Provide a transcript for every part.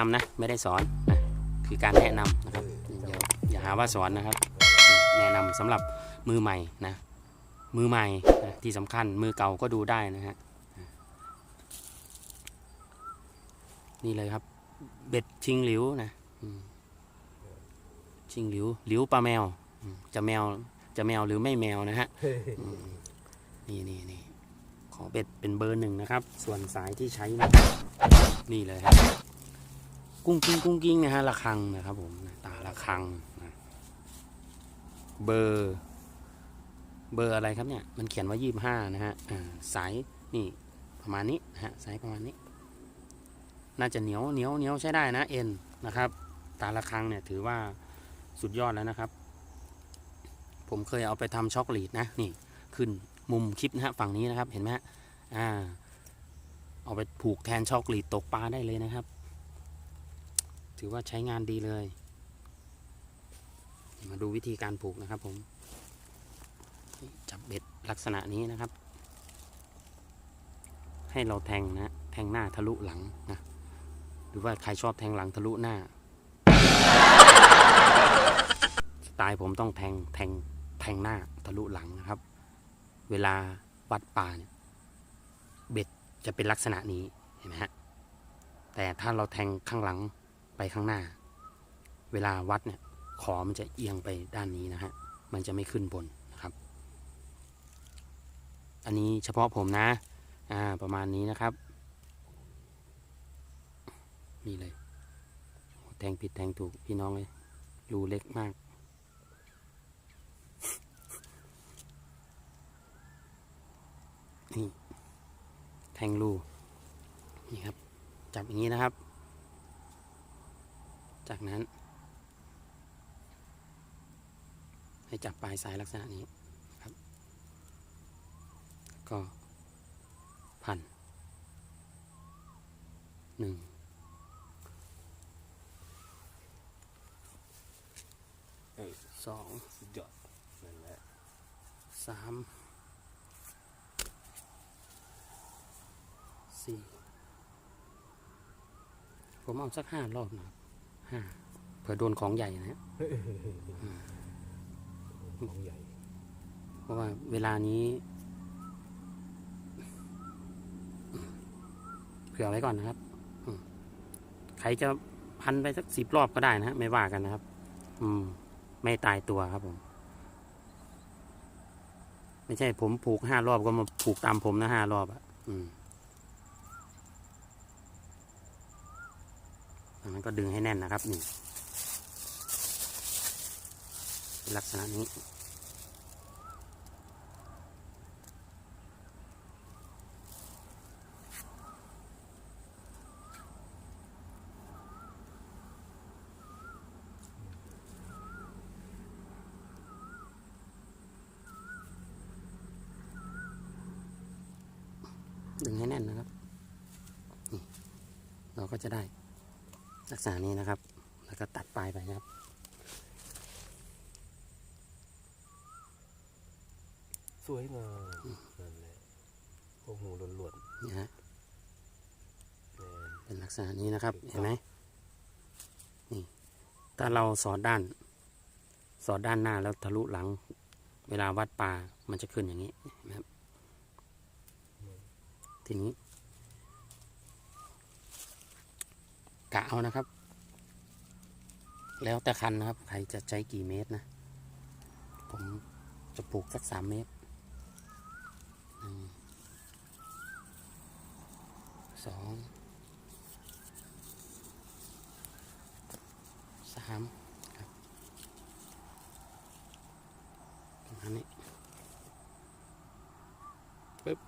นะนำนะ ไม่ได้สอนนะคือการแนะนำนะครับอย่าอย่าหาว่าสอนนะครับ แนะนำสำหรับมือใหม่นะมือใหม่นะที่สำคัญมือเก่าก็ดูได้นะฮะนี่เลยครับ เบ็ดชิงหลิวนะชิงหลิวหลิวปลาแมว จะแมวจะแมวหรือไม่แมวนะฮะนี่นี่นี่ขอเบ็ดเป็นเบอร์หนึ่งนะครับ ส่วนสายที่ใช้นะนี่เลยครับ กุ้งกิ้งกุ้งกิ้งนะฮะระฆังนะครับผมตาระฆังนะเบอร์ เบอร์อะไรครับเนี่ยมันเขียนว่ายี่ห้านะฮะสายนี่ประมาณนี้นะฮะสายประมาณนี้ น่าจะเหนียวเหนียวเหนียวใช้ได้นะเอ็นนะครับ ตาละคังเนี่ยถือว่าสุดยอดแล้วนะครับ ผมเคยเอาไปทำช็อกโกแลตนะนี่ขึ้นมุมคลิปนะฮะฝั่งนี้นะครับเห็นไหมฮะอ่าเอาไปผูกแทนช็อกโกแลตตกปลาได้เลยนะครับ ถือว่าใช้งานดีเลย มาดูวิธีการผูกนะครับผม จับเบ็ดลักษณะนี้นะครับ ให้เราแทงนะแทงหน้าทะลุหลังนะหรือว่าใครชอบแทงหลังทะลุหน้า สไตล์ผมต้องแทงแทงแทงหน้าทะลุหลังนะครับ เวลาวัดป่าเนี่ยเบ็ดจะเป็นลักษณะนี้เห็นไหมฮะแต่ถ้าเราแทงข้างหลัง ไปข้างหน้า เวลาวัดเนี่ยขอมันจะเอียงไปด้านนี้นะฮะ มันจะไม่ขึ้นบนนะครับ อันนี้เฉพาะผมนะ อ่า ประมาณนี้นะครับ นี่เลย แทงผิดแทงถูกพี่น้องเลยรูเล็กมาก นี่ แทงรู นี่ครับ จับอย่างนี้นะครับ จากนั้น ให้จับปลายสายลักษณะนี้ครับ ก็พันหนึ่งเฮ้ยสองสุดยอดนั่นแหละสามสี่ผมเอาสักห้ารอบนะครับ เผื่อโดนของใหญ่นะฮะของใหญ่ เพราะว่าเวลานี้เผื่อไว้ก่อนนะครับอืมใครจะพันไปสักสิบรอบก็ได้นะฮะไม่ว่ากันนะครับ อืม ไม่ตายตัวครับผม ไม่ใช่ผมผูกห้ารอบก็มาผูกตามผมนะห้ารอบอะ่ะ อืมันก็ดึงให้แน่นนะครับนี่ลักษณะนี้ ดึงให้แน่นนะครับ นี่ เราก็จะได้ ลักษณะนี้นะครับ แล้วก็ตัดปลายไปนะครับ สวยงามนั่นแหละโอ้โหล้วนนี่ฮะๆแมนเป็นลักษณะนี้นะครับ เห็นไหมนี่ ถ้าเราสอดด้าน สอดด้านหน้าแล้วทะลุหลัง เวลาวัดปลา มันจะขึ้นอย่างนี้นะครับ ทีนี้ กะเอานะครับ แล้วแต่คันนะครับ ใครจะใช้กี่เมตรนะ ผมจะปลูกสักสามเมตรหนึ่งสองสามครับประมาณนี้ปึ๊บ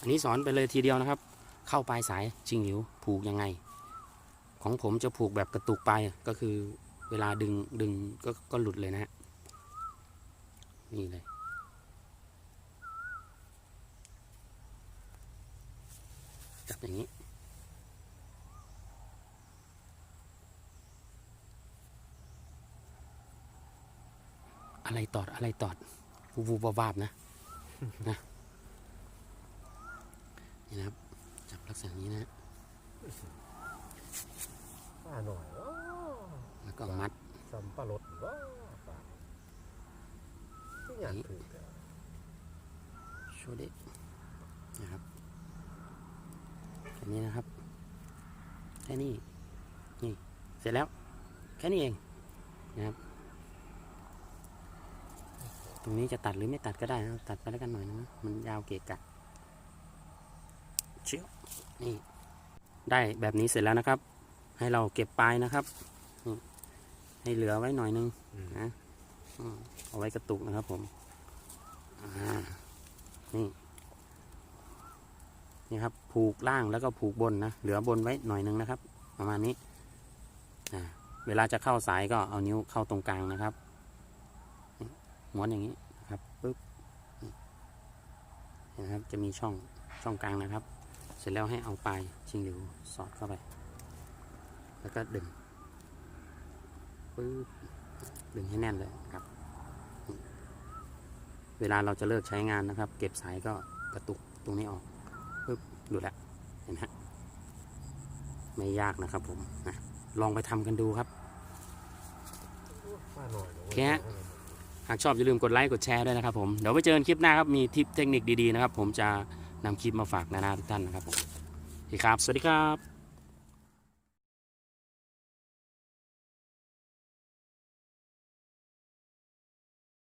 อันนี้สอนไปเลยทีเดียวนะครับ เข้าปลายสายชิงหิวผูกยังไง ของผมจะผูกแบบกระตุกไปก็คือเวลาดึงดึงก็ก็หลุดเลยนะฮะนี่เลยจับอย่างนี้อะไรตอดอะไรตอดวูบวูบวาบนะนะนี่นะครับ จับลักษณะนี้นะ ป้าหน่อยว้าแล้วก็มัด สัมปะรดว้าป้าที่อยากถือแต่โชว์ดินะครับแค่นี้นะครับแค่นี้นี่เสร็จแล้วแค่นี้เองนะครับตรงนี้จะตัดหรือไม่ตัดก็ได้นะครับตัดไปแล้วกันหน่อยนะมันยาวเกะกะเชี่ยวนี่ได้แบบนี้เสร็จแล้วนะครับ ให้เราเก็บปลายนะครับนี่ให้เหลือไว้หน่อยนึงอืมนะอืมเอาไว้กระตุกนะครับผมอ่านี่นี่ครับ ผูกล่างแล้วก็ผูกบนนะ เหลือบนไว้หน่อยนึงนะครับ ประมาณนี้อ่าเวลาจะเข้าสายก็เอานิ้วเข้าตรงกลางนะครับนี่ม้วนอย่างนี้นะครับปึ๊บนี่เห็นะครับ จะมีช่องช่องกลางนะครับ เสร็จแล้วให้เอาปลายชิงหลิวสอดเข้าไป แล้วก็ดึงปึ๊บดึงให้แน่นเลยครับนี่เวลาเราจะเลิกใช้งานนะครับ เก็บสายก็กระตุกตรงนี้ออกปึ๊บหลุดละเห็นไหมฮะไม่ยากนะครับผมนะลองไปทำกันดูครับป้าหน่อยเนอะแค่หากชอบอย่าลืมกดไลค์กดแชร์ด้วยนะครับผม เดี๋ยวไปเจอกันคลิปหน้าครับ มีทิปเทคนิคดีๆนะครับ ผมจะนำคลิปมาฝากนานาทุกท่านนะครับผมโอเคครับ สวัสดีครับ